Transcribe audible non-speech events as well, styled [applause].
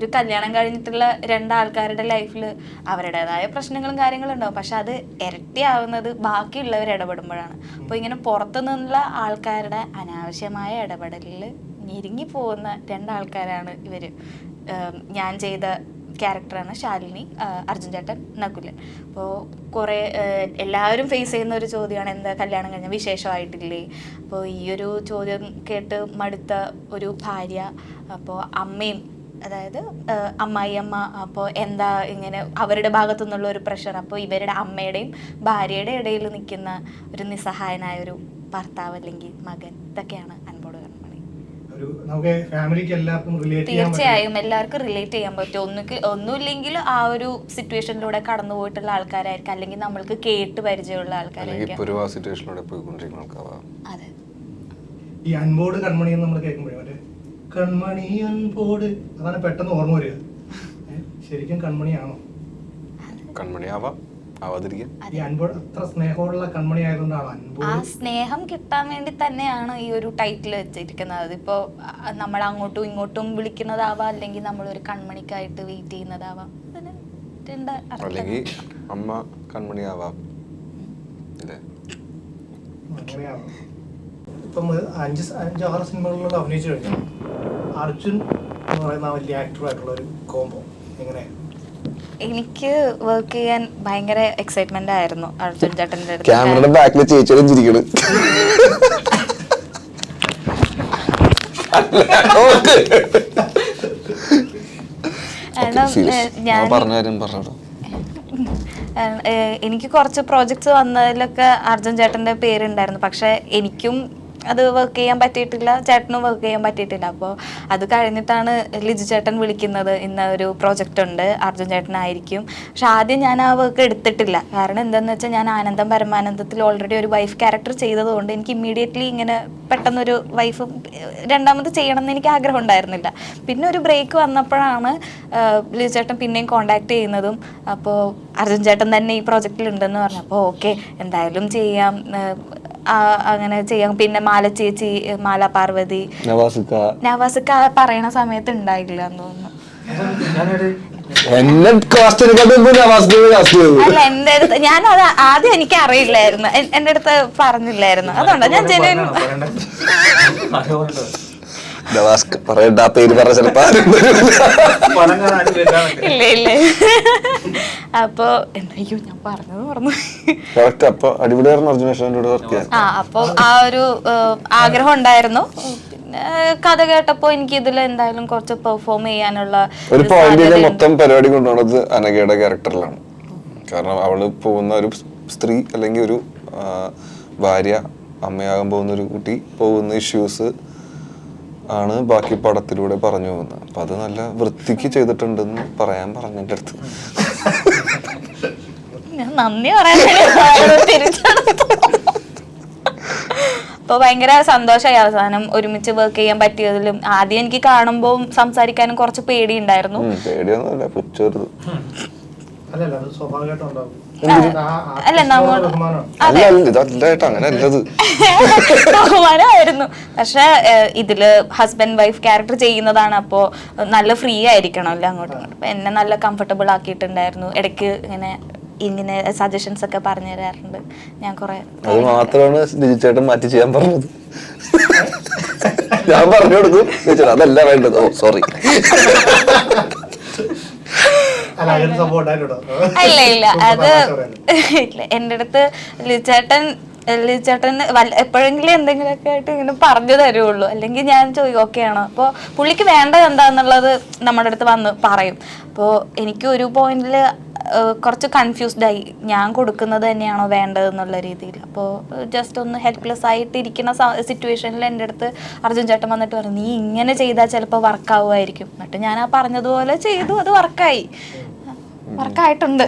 ഒരു കല്യാണം കഴിഞ്ഞിട്ടുള്ള രണ്ടാൾക്കാരുടെ ലൈഫിൽ അവരുടേതായ പ്രശ്നങ്ങളും കാര്യങ്ങളും ഉണ്ടാവും. പക്ഷെ അത് ഇരട്ടിയാവുന്നത് ബാക്കിയുള്ളവർ ഇടപെടുമ്പോഴാണ്. അപ്പോൾ ഇങ്ങനെ പുറത്തു നിന്നുള്ള ആൾക്കാരുടെ അനാവശ്യമായ ഇടപെടലിൽ ഞെരുങ്ങി പോകുന്ന രണ്ടാൾക്കാരാണ് ഇവർ ഞാൻ ചെയ്ത ക്യാരക്ടറാണ് ശാലിനി അർജുൻ ചേട്ടൻ നകുലൻ അപ്പോൾ കുറേ എല്ലാവരും ഫേസ് ചെയ്യുന്ന ഒരു ചോദ്യമാണ് എന്താ കല്യാണം കഴിഞ്ഞാൽ വിശേഷമായിട്ടില്ലേ? അപ്പോൾ ഈ ഒരു ചോദ്യം കേട്ട് മടുത്ത ഒരു ഭാര്യ അപ്പോൾ അമ്മയും അതായത് അമ്മായിയമ്മ അപ്പോൾ എന്താ ഇങ്ങനെ അവരുടെ ഭാഗത്തു നിന്നുള്ള ഒരു പ്രഷർ അപ്പോൾ ഇവരുടെ അമ്മയുടെയും ഭാര്യയുടെ ഇടയിൽ നിൽക്കുന്ന ഒരു നിസ്സഹായനായ ഒരു ഭർത്താവ് അല്ലെങ്കിൽ മകൻ ഇതൊക്കെയാണ് അൻപോട് കൺമണി തീർച്ചയായും എല്ലാവർക്കും റിലേറ്റ് ചെയ്യാൻ പറ്റും. ഒന്നുക്ക് ഒന്നുമില്ലെങ്കിൽ ആ ഒരു സിറ്റുവേഷനിലൂടെ കടന്നു പോയിട്ടുള്ള ആൾക്കാരായിരിക്കും. അല്ലെങ്കിൽ നമ്മൾക്ക് കേട്ട് പരിചയമുള്ള ആൾക്കാരായിരിക്കും. അതെ. ഈ അൻപോട് കൺമണി എന്ന് നമ്മൾ കേൾക്കുമ്പോഴേ മറ്റേ കൺമണി അൻപോട് അതാണ് പെട്ടെന്ന് ഓർമ്മ വരിക? ശരിക്കും കൺമണിയാണോ? കൺമണി ആവാം ആവാതിരിക്കാം ഈ അൻപോട് അത്ര സ്നേഹമുള്ള കൺമണി ആയതുകൊണ്ടാണോ ആ അൻപോട് സ്നേഹം കിട്ടാൻ വേണ്ടി തന്നെയാണ് ഈ ഒരു ടൈറ്റിൽ വെച്ചിരിക്കുന്നത്. അതിപ്പോ നമ്മൾ അങ്ങോട്ടും ഇങ്ങോട്ടും വിളിക്കുന്നതാവാം അല്ലെങ്കിൽ നമ്മൾ ഒരു കൺമണിക്കായിട്ട് വെയിറ്റ് ചെയ്യുന്നതാവാം. അതിന് രണ്ട് അർത്ഥം. അല്ലെങ്കിൽ അമ്മ കൺമണി ആവാം ഇല്ലേ അങ്ങനെയാണോ ഇപ്പം അഞ്ച് സ- അഞ്ച് ആറ് സിനിമകളിലൂടെ അഭിനയിച്ചു കഴിഞ്ഞു. അർജുൻ എന്ന് പറയുന്ന വലിയ ആക്ടറായിട്ടുള്ള ഒരു കോംബോ എങ്ങനെ? എനിക്ക് വർക്ക് ചെയ്യാൻ ഭയങ്കര എക്സൈറ്റ്മെന്റ് ആയിരുന്നു അർജുൻ ചേട്ടന്റെ അടുത്ത്. ക്യാമറയുടെ ബാക്കിൽ ചേച്ചിയുടെ ചിരിക്കണ്. എനിക്ക് കുറച്ച് പ്രോജക്ട്സ് വന്നതിലൊക്കെ അർജുൻ ചേട്ടന്റെ പേരുണ്ടായിരുന്നു. പക്ഷെ എനിക്കും അത് വർക്ക് ചെയ്യാൻ പറ്റിയിട്ടില്ല. ചേട്ടനും വർക്ക് ചെയ്യാൻ പറ്റിയിട്ടില്ല. അപ്പോൾ അത് കഴിഞ്ഞിട്ടാണ് ലിജു ചേട്ടൻ വിളിക്കുന്നത്. ഇന്ന ഒരു പ്രോജക്റ്റ് ഉണ്ട്. അർജുൻ ചേട്ടനായിരിക്കും. പക്ഷെ ആദ്യം ഞാൻ ആ വർക്ക് എടുത്തിട്ടില്ല. കാരണം എന്താണെന്ന് വെച്ചാൽ ഞാൻ ആനന്ദം പരമാനന്ദത്തിൽ ഓൾറെഡി ഒരു വൈഫ് ക്യാരക്ടർ ചെയ്തതുകൊണ്ട് എനിക്ക് ഇമ്മീഡിയറ്റ്ലി ഇങ്ങനെ പെട്ടെന്നൊരു വൈഫ് രണ്ടാമത് ചെയ്യണം എന്ന് എനിക്ക് ആഗ്രഹം ഉണ്ടായിരുന്നില്ല. പിന്നെ ഒരു ബ്രേക്ക് വന്നപ്പോഴാണ് ലിജു ചേട്ടൻ പിന്നെയും കോണ്ടാക്ട് ചെയ്യുന്നതും. അപ്പോൾ അർജുൻ ചേട്ടൻ തന്നെ ഈ പ്രോജക്റ്റിൽ ഉണ്ടെന്ന് പറഞ്ഞു. അപ്പോൾ ഓക്കെ എന്തായാലും ചെയ്യാം. അങ്ങനെ ചെയ്യാം. പിന്നെ മാല ചേച്ചി മാല പാർവതി. നവാസിക്ക. പറയണ സമയത്ത് ഉണ്ടായില്ല എന്ന് തോന്നുന്നു. എന്നെ കാസ്റ്റ് അല്ല അടുത്ത് ഞാൻ അത് ആദ്യം എനിക്ക് അറിയില്ലായിരുന്നു. എന്റെ എന്റെ അടുത്ത് പറഞ്ഞില്ലായിരുന്നു. അതുകൊണ്ടാ ഞാൻ ജനുവൻ നവാസ്ക പറയണ്ട. പേര് [laughs] പറഞ്ഞ ചിലപ്പോ ആരും വരില്ല. ഇല്ല ഇല്ല. അപ്പോ എന്തായിരിക്കും ഞാൻ പറഞ്ഞത് പറഞ്ഞു കറക്റ്റ് അപ്പൊ അടിപൊളിയായിരുന്നു വർക്ക് ആ അപ്പോൾ ആ ഒരു ആഗ്രഹം ഉണ്ടായിരുന്നു. പിന്നെ കഥ കേട്ടപ്പോൾ എനിക്ക് ഇതിൽ എന്തായാലും കുറച്ച് പെർഫോം ചെയ്യാനുള്ള ഒരു പോയിന്റ് പോയിന്റിൽ. മൊത്തം പരിപാടി കൊണ്ടുപോകുന്നത് അനഘയുടെ ക്യാരക്ടറിലാണ് കാരണം അവൾ പോകുന്ന ഒരു സ്ത്രീ അല്ലെങ്കിൽ ഒരു ഭാര്യ അമ്മയാകാൻ പോകുന്ന ഒരു കുട്ടി പോകുന്ന ഇഷ്യൂസ് ആണ് ബാക്കി പടത്തിലൂടെ പറഞ്ഞു പോകുന്നത്. അപ്പൊ അത് നല്ല വൃത്തിക്ക് ചെയ്തിട്ടുണ്ടെന്ന് പറയാൻ പറഞ്ഞു എന്റെ അടുത്ത് ഞാൻ നന്ദി പറയാൻ അപ്പൊ ഭയങ്കര സന്തോഷമായി അവസാനം ഒരുമിച്ച് വർക്ക് ചെയ്യാൻ പറ്റിയതിലും. ആദ്യം എനിക്ക് കാണുമ്പോൾ സംസാരിക്കാനും കുറച്ച് പേടി ഉണ്ടായിരുന്നു. പേടിയൊന്നുമില്ല പുച്ചൊരു അല്ലല്ല അത് സ്വാഭാവികമായിട്ടും ഉണ്ടാവും. അല്ല, [laughs] ബഹുമാനമായിരുന്നു. പക്ഷെ ഇതിൽ ഹസ്ബൻഡ് വൈഫ് ക്യാരക്ടർ ചെയ്യുന്നതാണ് അപ്പോ നല്ല ഫ്രീ ആയിരിക്കണമല്ലോ അങ്ങോട്ടും ഇങ്ങോട്ടും. എന്നെ നല്ല കംഫർട്ടബിൾ ആക്കിയിട്ടുണ്ടായിരുന്നു. ഇടയ്ക്ക് ഇങ്ങനെ ഇങ്ങനെ സജഷൻസ് ഒക്കെ പറഞ്ഞു തരാറുണ്ട്. ഞാൻ കുറെ അത് മാത്രമാണ് ലിജിച്ചേട്ടൻ മാറ്റി ചെയ്യാൻ പറഞ്ഞത്. ഞാൻ പറഞ്ഞു കൊടുക്കും. അതല്ല വേണ്ടത്. ഓ സോറി [laughs] അല്ല അങ്ങനെ സംഭവം ഉണ്ടായിട്ടുണ്ടോ ഇല്ല ഇല്ല. [laughs] അത് എന്റെ. ഇല്ല എന്റെ അടുത്ത് ലിച്ചേട്ടൻ ലിച്ചേട്ടൻ എപ്പോഴെങ്കിലും എന്തെങ്കിലുമൊക്കെ ആയിട്ട് ഇങ്ങനെ പറഞ്ഞു തരുള്ളൂ അല്ലെങ്കിൽ ഞാൻ ചോദിക്കും ഓക്കെ ആണോ? അപ്പോൾ പുള്ളിക്ക് വേണ്ടത് എന്താന്നുള്ളത് നമ്മുടെ അടുത്ത് വന്ന് പറയും. അപ്പോൾ എനിക്ക് ഒരു പോയിന്റിൽ കുറച്ച് കൺഫ്യൂസ്ഡ് ആയി. ഞാൻ കൊടുക്കുന്നത് തന്നെയാണോ വേണ്ടത് എന്നുള്ള രീതിയിൽ. അപ്പോൾ ജസ്റ്റ് ഒന്ന് ഹെൽപ്ലെസ് ആയിട്ട് ഇരിക്കുന്ന സിറ്റുവേഷനിൽ എന്റെ അടുത്ത് അർജുൻ ചേട്ടൻ വന്നിട്ട് പറഞ്ഞു നീ ഇങ്ങനെ ചെയ്താൽ ചിലപ്പോൾ വർക്കാവുമായിരിക്കും എന്നിട്ട് ഞാൻ ആ പറഞ്ഞതുപോലെ ചെയ്തു അത് വർക്കായി വർക്കായിട്ടുണ്ട്.